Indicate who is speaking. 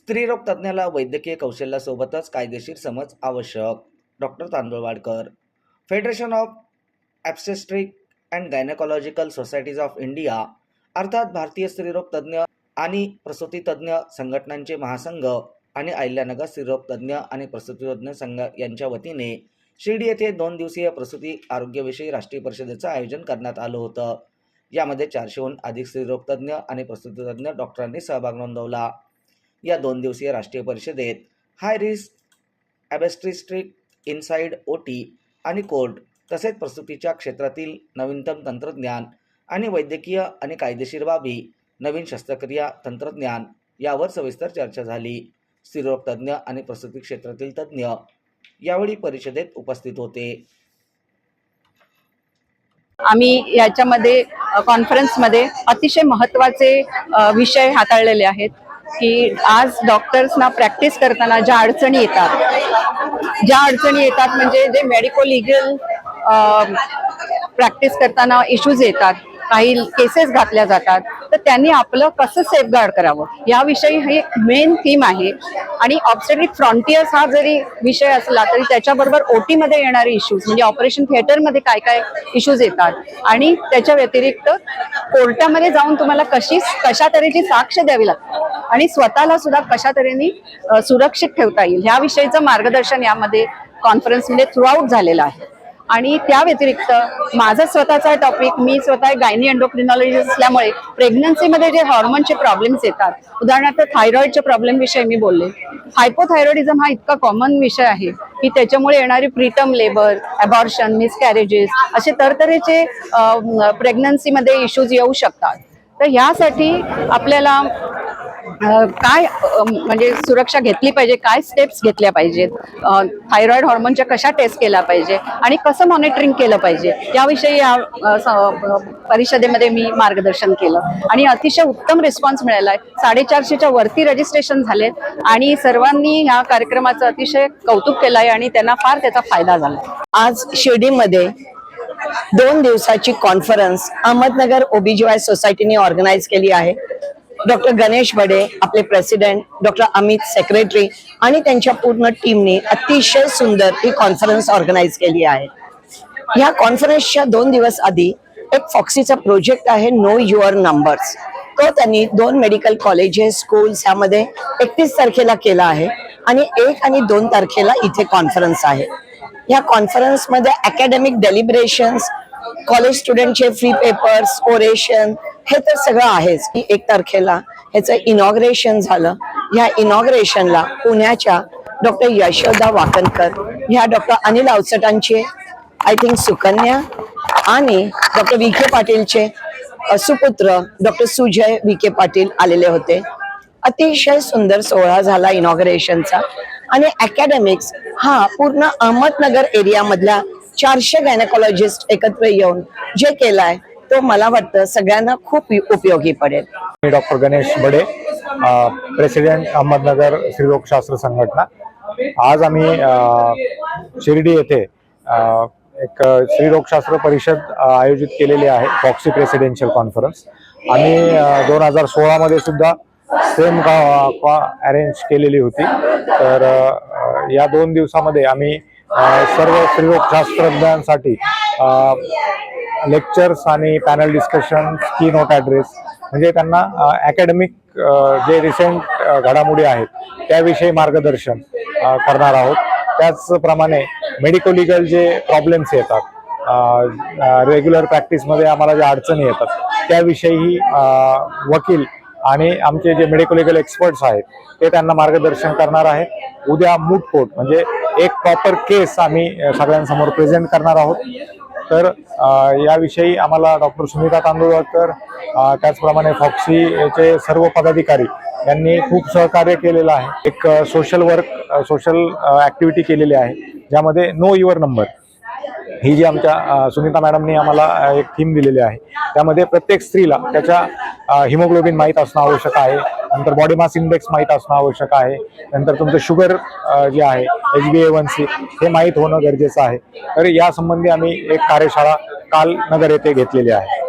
Speaker 1: स्त्रीरोग तज्ज्ञाला वैद्यकीय कौशल्यासोबतच कायदेशीर समज आवश्यक. Doctor Tandulwadkar. Federation of obstetric and gynaecological societies of India अर्थात भारतीय स्त्रीरोग तज्ज्ञ आणि प्रसूतीतज्ज्ञ संघटनांचे महासंघ आणि अहिल्यानगर स्त्रीरोग तज्ज्ञ आणि प्रसूतीतज्ञ संघ यांच्या वतीने शिर्डी येथे दोन दिवसीय प्रसूती आरोग्यविषयी राष्ट्रीय परिषदेचं आयोजन करण्यात आलं होतं. यामध्ये चारशेहून अधिक स्त्रीरोग तज्ज्ञ आणि प्रसूतीतज्ञ डॉक्टरांनी सहभाग नोंदवला. या दोन दिवसीय राष्ट्रीय परिषदेत high risk obstetric inside O T आणि कोर्ट तसेच प्रसूतीच्या क्षेत्रातील नवीनतम तंत्रज्ञान आणि वैद्यकीय आणि कायदेशीर बाबी नवीन शस्त्रक्रिया तंत्रज्ञान यावर सविस्तर चर्चा झाली. स्त्रीरोग तज्ज्ञ आणि प्रसूती क्षेत्रातील तज्ज्ञ यावेळी परिषदेत उपस्थित होते.
Speaker 2: आम्ही याच्यामध्ये कॉन्फरन्समध्ये अतिशय महत्त्वाचे विषय हाताळलेले आहेत. की आज डॉक्टर्सना प्रॅक्टिस करताना ज्या अडचणी येतात ज्या अडचणी येतात म्हणजे जे मेडिको लिगल प्रॅक्टिस करताना इश्यूज येतात काही केसेस घातल्या जातात तर त्यांनी आपलं कसं सेफगार्ड करावं? याविषयी ही मेन थीम आहे. आणि ऑब्स्टेट्रिक फ्रॉन्टियर्स हा जरी विषय असला तरी त्याच्याबरोबर ओटी मध्ये येणारे इश्यूज म्हणजे ऑपरेशन थिएटरमध्ये काय काय इश्यूज येतात आणि त्याच्या व्यतिरिक्त कोर्टामध्ये जाऊन तुम्हाला कशी कशा तऱ्हेची साक्ष द्यावी लागते? आणि स्वतःला सुद्धा कशा तऱ्हेने सुरक्षित ठेवता येईल ह्या विषयीचं मार्गदर्शन यामध्ये कॉन्फरन्समध्ये म्हणजे थ्रूआउट झालेलं आहे. आणि त्या व्यतिरिक्त माझा स्वतःचा टॉपिक मी स्वतः गायनी एंडोक्रिनॉलॉजिस्ट असल्यामुळे प्रेग्नन्सीमध्ये जे हॉर्मोनचे प्रॉब्लेम्स येतात उदाहरणार्थ थायरॉईडच्या प्रॉब्लेमविषयी मी बोलले. हायपोथायरॉइडिझम हा इतका कॉमन विषय आहे की त्याच्यामुळे येणारी प्रीटम लेबर अबॉर्शन मिसकॅरेजेस असे तरतरेचे प्रेग्नन्सीमध्ये इश्यूज येऊ शकतात. तर ह्यासाठी आपल्याला काय म्हणजे सुरक्षा घेतली पाहिजे काय स्टेप्स घेतल्या पाहिजेत? थायरॉइड हॉर्मोनच्या कशा टेस्ट केल्या पाहिजे? आणि कसं मॉनिटरिंग केलं पाहिजे? याविषयी या परिषदेमध्ये मी मार्गदर्शन केलं. आणि अतिशय उत्तम रिस्पॉन्स मिळाला आहे साडेचारशेच्या वरती रजिस्ट्रेशन झालेत आणि सर्वांनी या कार्यक्रमाचं अतिशय कौतुक केलं आहे आणि त्यांना फार त्याचा फायदा झाला
Speaker 3: आज शिर्डीमध्ये दोन दिवसाची कॉन्फरन्स अहमदनगर ओबीजीवाय सोसायटीने ऑर्गनाईज केली आहे. डॉक्टर गणेश बडे आपले प्रेसिडेंट डॉक्टर अमित सेक्रेटरी आणि त्यांच्या पूर्ण टीमने अतिशय सुंदर ही कॉन्फरन्स ऑर्गनाईज केली आहे. या कॉन्फरन्सच्या दोन दिवस आधी एक फॉक्सीचा प्रोजेक्ट आहे नो युअर नंबर्स तो त्यांनी दोन मेडिकल कॉलेजेस स्कूल्स यामध्ये एकतीस तारखेला केला आहे आणि एक आणि दोन तारखेला इथे कॉन्फरन्स आहे. या कॉन्फरन्समध्ये अकॅडमिक डेलिब्रेशन्स कॉलेज स्टुडंटचे फ्री पेपर्स ओरेशन हे तर सगळं आहेच की एक तारखेला ह्याचं इनॉग्रेशन झालं. ह्या इनॉग्रेशनला पुण्याच्या डॉक्टर यशोदा वाकणकर ह्या डॉक्टर अनिल अवचटांचे आय थिंक सुकन्या आणि डॉक्टर विखे पाटीलचे सुपुत्र डॉक्टर सुजय विखे पाटील आलेले होते. अतिशय सुंदर सोहळा झाला इनॉग्रेशनचा आणि अकॅडमिक्स हा पूर्ण अहमदनगर एरियामधल्या चारशे गायनेकॉलॉजिस्ट एकत्र येऊन जे केलाय तो मला वाटतं सगळ्यांना खूप उपयोगी पडेल.
Speaker 4: मी डॉक्टर गणेश बडे प्रेसिडेंट अहमदनगर स्त्रीरोगशास्त्र संघटना. आज आम्ही शिर्डी येथे एक स्त्रीरोगशास्त्र परिषद आयोजित केलेली आहे फॉक्सी प्रेसिडेन्शियल कॉन्फरन्स आम्ही दोन हजार सोळामध्ये सुद्धा सेम अरेंज केलेली होती. तर या दोन दिवसामध्ये आम्ही सर्व स्त्रीरोगशास्त्रज्ञांसाठी लेक्चर्स आणि panel discussion keynote address म्हणजे त्यांना अकॅडमिक जे रिसेंट घडामोडी आहेत त्याविषयी मार्गदर्शन करणार आहोत. त्याचप्रमाणे मेडिको लिगल जे प्रॉब्लेम्स येतात रेग्युलर प्रॅक्टिसमध्ये आम्हाला ज्या अडचणी येतात त्याविषयीही वकील आणि आमचे जे मेडिको लिगल एक्सपर्ट्स आहेत ते त्यांना मार्गदर्शन करणार आहे उद्या मूट कोर्ट म्हणजे एक प्रॉपर केस आम्ही सगळ्यांसमोर प्रेझेंट करणार आहोत. तर याविषयी आम्हाला डॉक्टर सुनीता तांदूळकर त्याचप्रमाणे त्याचप्रमाणे फॉक्सीचे सर्व पदाधिकारी यांनी खूप सहकार्य केलेलं आहे. एक सोशल वर्क सोशल ॲक्टिव्हिटी केलेली आहे ज्यामध्ये नो युअर नंबर ही जी आमच्या सुनीता मॅडमनी आम्हाला एक थीम दिलेली आहे. त्यामध्ये प्रत्येक स्त्रीला त्याच्या हिमोग्लोबिन माहीत असणं आवश्यक आहे. नंतर बॉडी मास इंडेक्स माहीत असणं आवश्यक आहे. नंतर तुमचं शुगर जे आहे H B A one C हे माहीत होणं गरजेचं आहे. तर यासंबंधी आम्ही एक कार्यशाळा काल नगर येथे घेतलेली आहे.